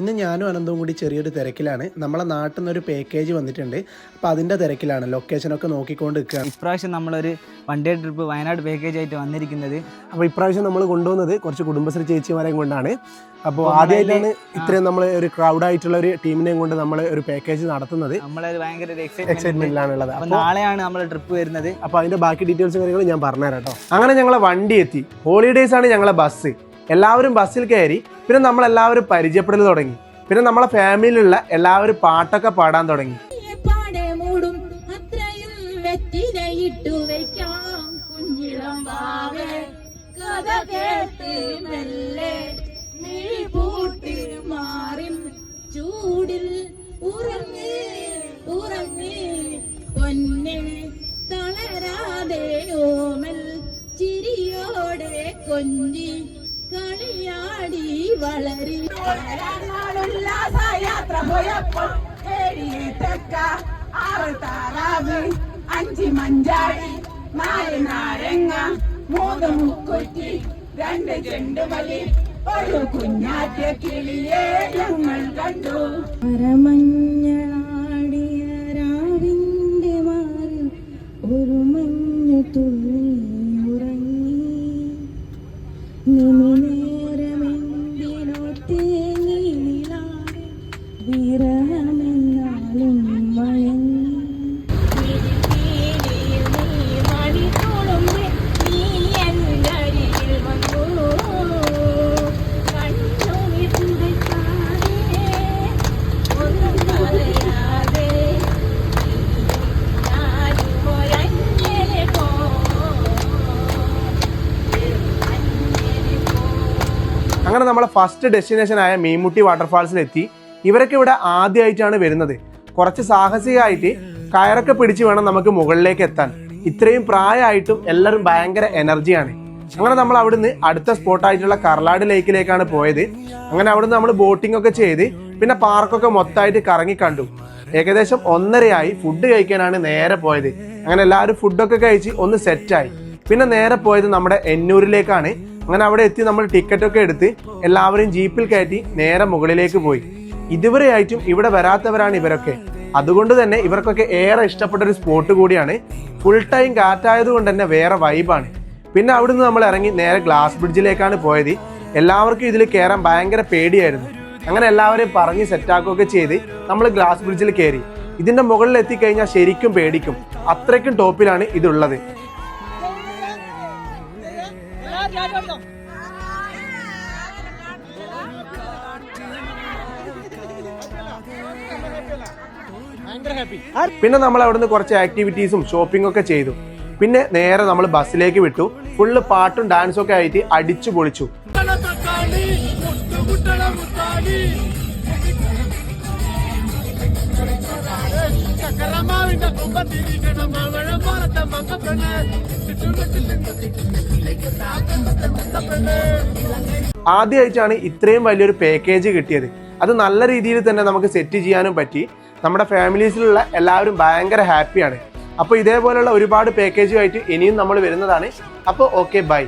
ഇന്ന് ഞാനും അനന്തവും കൂടി ചെറിയൊരു തിരക്കിലാണ്. നമ്മളെ നാട്ടിൽ ഒരു പാക്കേജ് വന്നിട്ടുണ്ട്. അപ്പോൾ അതിന്റെ തിരക്കിലാണ്. ലൊക്കേഷനൊക്കെ നോക്കിക്കൊണ്ട് നിൽക്കുകയാണ് ഇപ്രാവശ്യം നമ്മളൊരു one day trip Wayanad package ആയിട്ട് വന്നിരിക്കുന്നത്. അപ്പോൾ ഇപ്രാവശ്യം നമ്മൾ കൊണ്ടുവന്നത് കുറച്ച് കുടുംബശ്രീ ചേച്ചിമാരെയും കൊണ്ടാണ്. അപ്പോൾ ആദ്യമായിട്ടാണ് ഇത്രയും നമ്മൾ ഒരു ക്രൗഡ് ആയിട്ടുള്ള ഒരു ടീമിനെയും കൊണ്ട് നമ്മൾ ഒരു പാക്കേജ് നടത്തുന്നത്. നമ്മളൊരു ഭയങ്കര എക്സൈറ്റ്മെന്റിലാണുള്ളത് അപ്പോൾ നാളെയാണ് നമ്മൾ ട്രിപ്പ് വരുന്നത്. അപ്പോൾ അതിന്റെ ബാക്കി ഡീറ്റെയിൽസും കാര്യങ്ങളും ഞാൻ പറഞ്ഞുതരാം കേട്ടോ. അങ്ങനെ ഞങ്ങളെ വണ്ടി എത്തി. ഹോളിഡേയ്സ് ആണ് ഞങ്ങളെ ബസ് എല്ലാവരും ബസ്സിൽ കയറി പിന്നെ നമ്മളെല്ലാവരും പരിചയപ്പെടൽ തുടങ്ങി. പിന്നെ നമ്മളെ ഫാമിലിയിലുള്ള എല്ലാവരും പാട്ടൊക്കെ പാടാൻ തുടങ്ങി. ചൂടിൽ ഉറങ്ങി ഉറങ്ങി. തളരാതെ ഓമൽ ചിരിയോടെ കൊഞ്ചി. കളിയാടി വളരി. ഉല്ലാസയാത്ര പോയപ്പോൾ ആറ് താറാവ് അഞ്ച് മഞ്ചാടി നാല് നാരങ്ങ മൂന്ന് മുക്കുറ്റി രണ്ട് ചെണ്ടുമലി ഒരു കുഞ്ഞാറ്റ കിളിയെ ഞങ്ങൾ കണ്ടു. മരമഞ്ഞളാടിയ വിരഹമെന്നാലും അങ്ങനെ നമ്മളെ ഫസ്റ്റ് ഡെസ്റ്റിനേഷൻ ആയ മീൻമുട്ടി വാട്ടർഫാൾസിലെത്തി ഇവരൊക്കെ ഇവിടെ ആദ്യമായിട്ടാണ് വരുന്നത്. കുറച്ച് സാഹസികമായിട്ട് കയറൊക്കെ പിടിച്ച് വേണം നമുക്ക് മുകളിലേക്ക് എത്താൻ. ഇത്രയും പ്രായമായിട്ടും എല്ലാവരും ഭയങ്കര എനർജിയാണ്. അങ്ങനെ നമ്മൾ അവിടുന്ന് അടുത്ത സ്പോട്ടായിട്ടുള്ള കർലാട് ലേക്കിലേക്കാണ് പോയത്. അങ്ങനെ അവിടുന്ന് നമ്മൾ ബോട്ടിംഗ് ഒക്കെ ചെയ്ത് പിന്നെ പാർക്കൊക്കെ മൊത്തമായിട്ട് കറങ്ങി കണ്ടു. ഏകദേശം ഒന്നരയായി ഫുഡ് കഴിക്കാനാണ് നേരെ പോയത്. അങ്ങനെ എല്ലാവരും ഫുഡൊക്കെ കഴിച്ച് ഒന്ന് സെറ്റായി പിന്നെ നേരെ പോയത് നമ്മുടെ എന്നൂരിലേക്കാണ് അങ്ങനെ അവിടെ എത്തി നമ്മൾ ടിക്കറ്റൊക്കെ എടുത്ത് എല്ലാവരെയും ജീപ്പിൽ കയറ്റി നേരെ മുകളിലേക്ക് പോയി. ഇതുവരെയായിട്ടും ഇവിടെ വരാത്തവരാണ് ഇവരൊക്കെ അതുകൊണ്ട് തന്നെ ഇവർക്കൊക്കെ ഏറെ ഇഷ്ടപ്പെട്ട ഒരു സ്പോട്ട് കൂടിയാണ് ഫുൾ ടൈം കാറ്റായത് കൊണ്ട് തന്നെ വേറെ വൈബാണ് പിന്നെ അവിടുന്ന് നമ്മൾ ഇറങ്ങി നേരെ ഗ്ലാസ് ബ്രിഡ്ജിലേക്കാണ് പോയത് എല്ലാവർക്കും ഇതിൽ കയറാൻ ഭയങ്കര പേടിയായിരുന്നു അങ്ങനെ എല്ലാവരെയും പറഞ്ഞ് സെറ്റാക്കുകയൊക്കെ ചെയ്ത് നമ്മൾ ഗ്ലാസ് ബ്രിഡ്ജിൽ കയറി ഇതിന്റെ മുകളിൽ എത്തിക്കഴിഞ്ഞാൽ ശരിക്കും പേടിക്കും അത്രയ്ക്കും ടോപ്പിലാണ് ഇതുള്ളത് പിന്നെ നമ്മൾ അവിടുന്ന് കുറച്ച് ആക്ടിവിറ്റീസും ഷോപ്പിംഗ് ഒക്കെ ചെയ്തു. പിന്നെ നേരെ നമ്മൾ ബസ്സിലേക്ക് വിട്ടു. ഫുള്ള് പാട്ടും ഡാൻസും ഒക്കെ ആയിട്ട് അടിച്ചു പൊളിച്ചു. ആദ്യമായിട്ടാണ് ഇത്രയും വലിയൊരു പാക്കേജ് കിട്ടിയത്. അത് നല്ല രീതിയിൽ തന്നെ നമുക്ക് സെറ്റ് ചെയ്യാനും പറ്റി. നമ്മുടെ ഫാമിലീസിലുള്ള എല്ലാവരും ഭയങ്കര ഹാപ്പിയാണ് അപ്പോൾ ഇതേപോലെയുള്ള ഒരുപാട് പാക്കേജുമായിട്ട് ഇനിയും നമ്മൾ വരുന്നതാണ്. അപ്പോൾ ഓക്കെ ബൈ